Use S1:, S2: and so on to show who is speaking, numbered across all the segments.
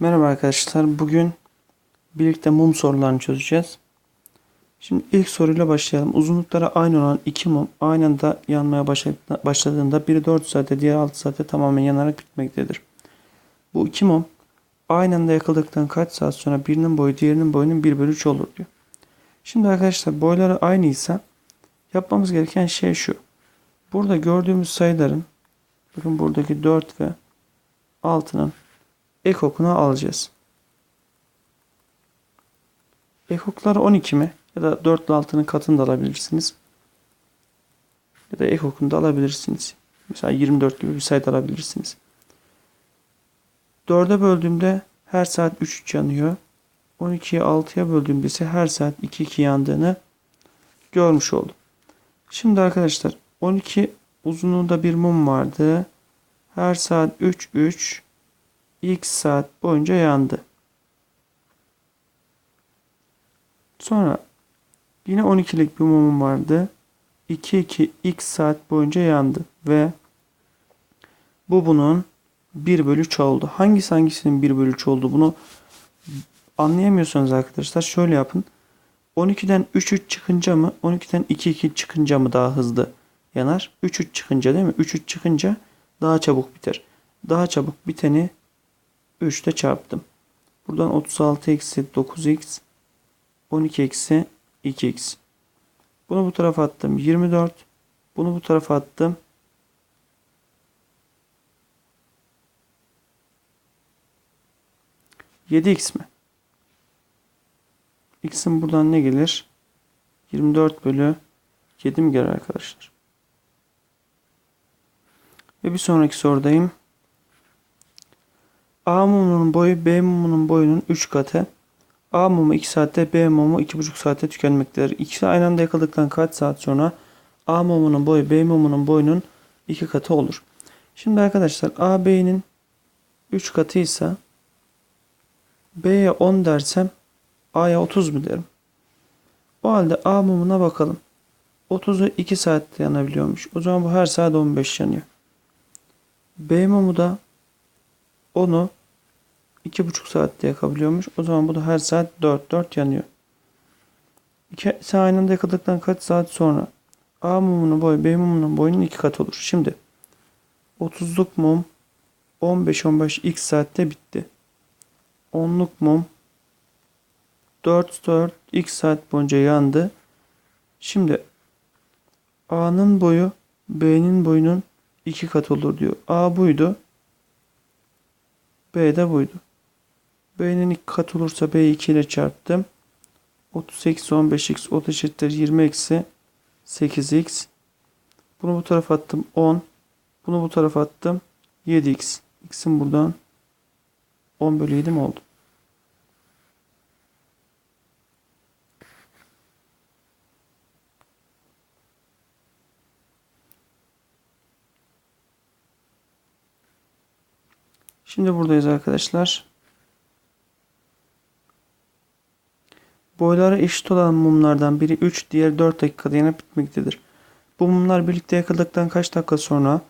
S1: Merhaba arkadaşlar. Bugün birlikte mum sorularını çözeceğiz. Şimdi ilk soruyla başlayalım. Uzunlukları aynı olan iki mum aynı anda yanmaya başladığında- biri 4 saate diğeri 6 saate tamamen yanarak bitmektedir. Bu iki mum aynı anda yakıldıktan kaç saat sonra birinin boyu diğerinin boyunun 1 bölü 3 olur diyor. Şimdi arkadaşlar boyları aynıysa yapmamız gereken şey şu. Burada gördüğümüz sayıların bakın buradaki 4 ve 6'nın ekokunu alacağız. Ekoklar 12 mi? Ya da 4 ile 6'nın katını da alabilirsiniz. Ya da ekokunu da alabilirsiniz. Mesela 24 gibi bir sayı da alabilirsiniz. 4'e böldüğümde her saat 3 3 yanıyor. 12'yi 6'ya böldüğümde ise her saat 2 2 yandığını görmüş oldum. Şimdi arkadaşlar 12 uzunluğunda bir mum vardı. Her saat 3 3 x saat boyunca yandı. Sonra yine 12'lik bir mumum vardı. 2 2 x saat boyunca yandı ve bu bunun 1 bölü 3 oldu. Hangisi hangisinin 1 bölü 3 oldu bunu anlayamıyorsanız arkadaşlar şöyle yapın. 12'den 3 3 çıkınca mı 12'den 2 2 çıkınca mı daha hızlı yanar? 3 3 çıkınca değil mi? 3 3 çıkınca daha çabuk biter. Daha çabuk biteni 3 ile çarptım. Buradan 36 eksi 9x 12 eksi 2x. Bunu bu tarafa attım. 24. Bunu bu tarafa attım. Yedi x mi? X'in buradan ne gelir? 24 bölü 7 mi gelir arkadaşlar? Ve bir sonraki sorudayım. A mumunun boyu B mumunun boyunun 3 katı. A mumu 2 saatte B mumu 2,5 saatte tükenmektedir. İkisi aynı anda yakıldıktan kaç saat sonra A mumunun boyu B mumunun boyunun 2 katı olur. Şimdi arkadaşlar A B'nin 3 katıysa B'ye 10 dersem A'ya 30 mu derim? O halde A mumuna bakalım. 30'u 2 saatte yanabiliyormuş. O zaman bu her saat 15 yanıyor. B mumu da onu 2,5 saatte yakabiliyormuş. O zaman bu da her saat 4 4 yanıyor. İkisi aynı anda yakıldıktan kaç saat sonra A mumunun boyu B mumunun boyunun 2 katı olur. Şimdi 30'luk mum 15-15 x saatte bitti. 10'luk mum 4 4 x saat boyunca yandı. Şimdi A'nın boyu B'nin boyunun 2 katı olur diyor. A buydu. B de buydu. B'nin 2 katı olursa B'yi 2 ile çarptım. 30 eksi 15x 30 eşittir 20 eksi 8x. Bunu bu tarafa attım 10. Bunu bu tarafa attım 7x. X'in buradan 10 bölü 7 mi oldu? Şimdi buradayız arkadaşlar. Boyları eşit olan mumlardan biri 3, diğeri 4 dakikada yanıp bitmektedir. Bu mumlar birlikte yakıldıktan kaç dakika sonra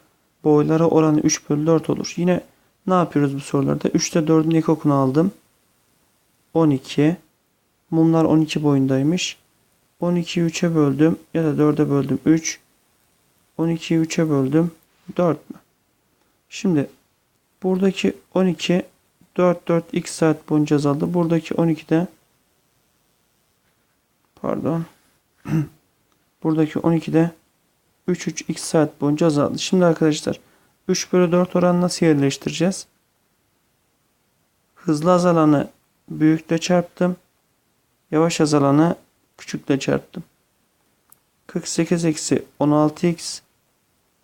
S1: boyları oranı 3 bölü 4 olur. Yine ne yapıyoruz bu sorularda? 3'te 4'ün ekokunu aldım. 12. Mumlar 12 boyundaymış. 12'yi 3'e böldüm ya da 4'e böldüm 3. 12'yi 3'e böldüm 4 mü? Şimdi buradaki 12 4 4 x saat boyunca azaldı. Buradaki 12 de pardon buradaki 12 de 3 3 x saat boyunca azaldı. Şimdi arkadaşlar 3 bölü 4 oranı nasıl yerleştireceğiz? Hızlı azalanı büyükle çarptım. Yavaş azalanı küçükle çarptım. 48 eksi 16x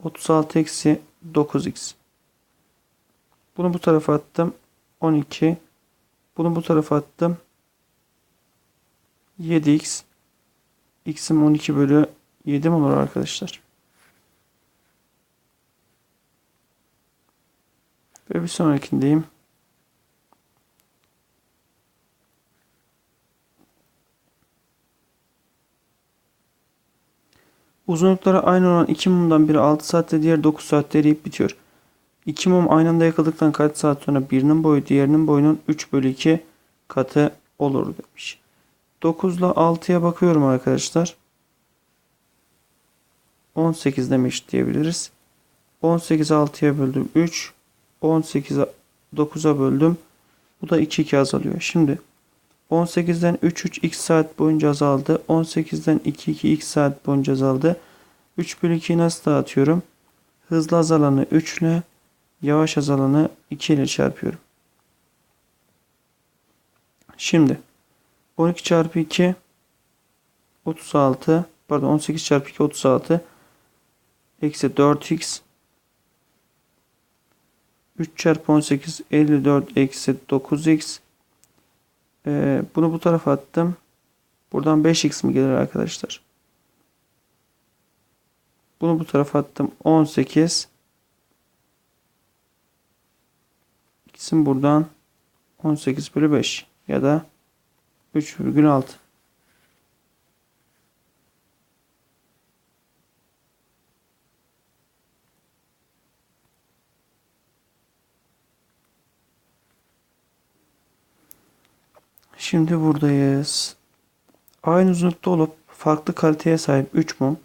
S1: 36 eksi 9x. Bunu bu tarafa attım. 12. Bunu bu tarafa attım. 7x. X'im 12 bölü 7 mi olur arkadaşlar? Ve bir sonrakindeyim. Uzunlukları aynı olan iki mumdan biri 6 saatte diğer 9 saatte eriyip bitiyor. İki mum aynı anda yakıldıktan kaç saat sonra birinin boyu diğerinin boyunun 3 bölü 2 katı olur demiş. 9 ile 6'ya bakıyorum arkadaşlar. 18 demiş diyebiliriz. 18 6'ya böldüm 3. 18'e 9'a böldüm. Bu da 2 2 azalıyor. Şimdi 18'den 3 3 x saat boyunca azaldı. 18'den 2 2 x saat boyunca azaldı. 3 bölü 2'yi nasıl dağıtıyorum? Hızlı azalanı 3 ile yavaş azalanı 2 ile çarpıyorum. Şimdi 12 çarpı 2 36 pardon 18 çarpı 2 36 eksi 4x 3 çarpı 18 54 eksi 9x ee, bunu bu tarafa attım. Buradan 5x mi gelir arkadaşlar? Bunu bu tarafa attım. 18 x'in buradan 18 bölü 5 ya da 3,6 Şimdi buradayız. Aynı uzunlukta olup farklı kaliteye sahip 3 mum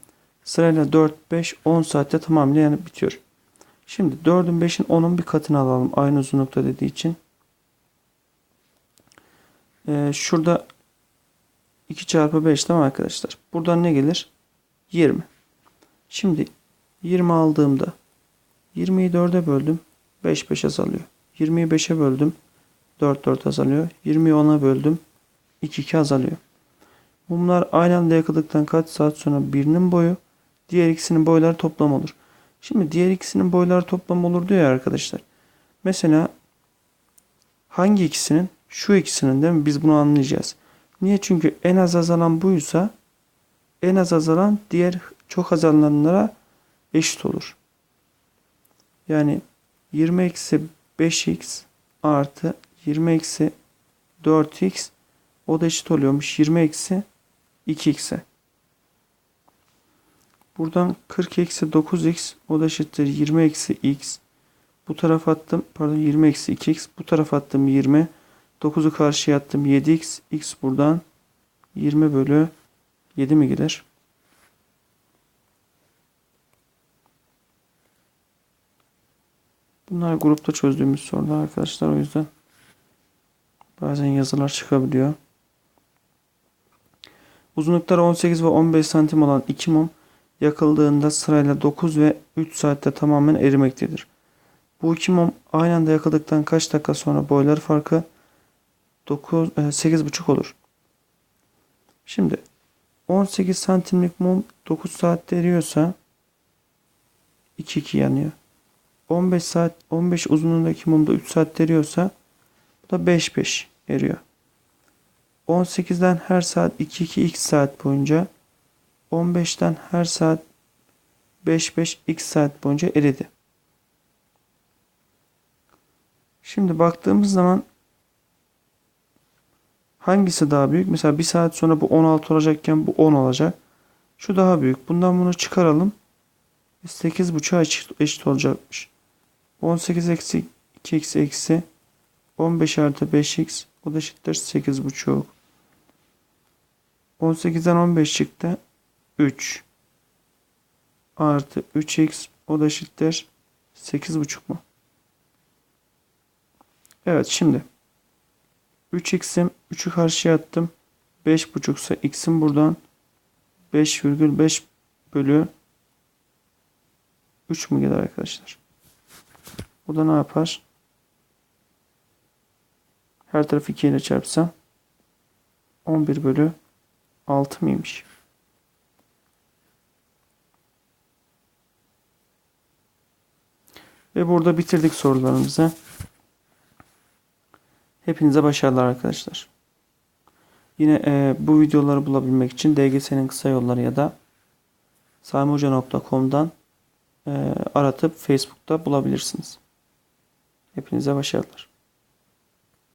S1: sırayla 4, 5, 10 saatte tamamıyla bitiyor. Şimdi 4'ün 5'in 10'un bir katını alalım aynı uzunlukta dediği için. Ee, şurada 2 çarpı 5 değil mi arkadaşlar? Buradan ne gelir? 20. Şimdi 20 aldığımda 20'yi 4'e böldüm. 5 5 azalıyor. 20'yi 5'e böldüm. 4 4 azalıyor. 20'yi 10'a böldüm. 2 2 azalıyor. Mumlar aynı anda yakıldıktan kaç saat sonra birinin boyu diğer ikisinin boyları toplam olur. Şimdi diğer ikisinin boyları toplam olur diyor ya arkadaşlar. Mesela hangi ikisinin? Şu mi? Biz bunu anlayacağız. Niye? Çünkü en az azalan buysa en az azalan diğer çok azalanlara eşit olur. Yani 20 eksi 5x artı 20 eksi 4x o da eşit oluyormuş 20 eksi 2x'e. Buradan 40 eksi 9x o da eşittir 20 eksi x. Bu tarafa attım pardon 20 eksi 2x bu tarafa attım 20. 9'u karşıya attım 7x. x buradan 20 bölü 7 mi gelir? Bunlar grupta çözdüğümüz sorular arkadaşlar o yüzden bazen yazılar çıkabiliyor. Uzunlukları 18 ve 15 santim olan iki mum yakıldığında sırayla 9 ve 3 saatte tamamen erimektedir. Bu iki mum aynı anda yakıldıktan kaç dakika sonra boyları farkı 9 8,5 olur. Şimdi 18 santimlik mum 9 saatte eriyorsa 2 2 yanıyor. 15 saat 15 uzunluğundaki mumda 3 saat eriyorsa bu da 5 5 eriyor. 18'den her saat 2 2 x saat boyunca 15'ten her saat 5 5 x saat boyunca eridi. Şimdi baktığımız zaman hangisi daha büyük? Mesela 1 saat sonra bu 16 olacakken bu 10 olacak. Şu daha büyük. Bundan bunu çıkaralım. 8.5'a eşit, eşit olacakmış. 18 eksi 2 eksi eksi 15 artı 5x o da eşittir 8.5. 18'den 15 çıktı. 3 artı 3x o da eşittir 8.5 mu? Evet şimdi 3x'im 3'ü karşıya attım. 5.5 ise x'im buradan 5,5 bölü 3 mü gelir arkadaşlar? Bu da ne yapar? Her tarafı 2 ile çarpsam 11 bölü 6 mıymış? Ve burada bitirdik sorularımızı. Hepinize başarılar arkadaşlar. Yine e, bu videoları bulabilmek için DGS'nin kısa yolları ya da samihoca.com'dan e, aratıp Facebook'ta bulabilirsiniz. Hepinize başarılar.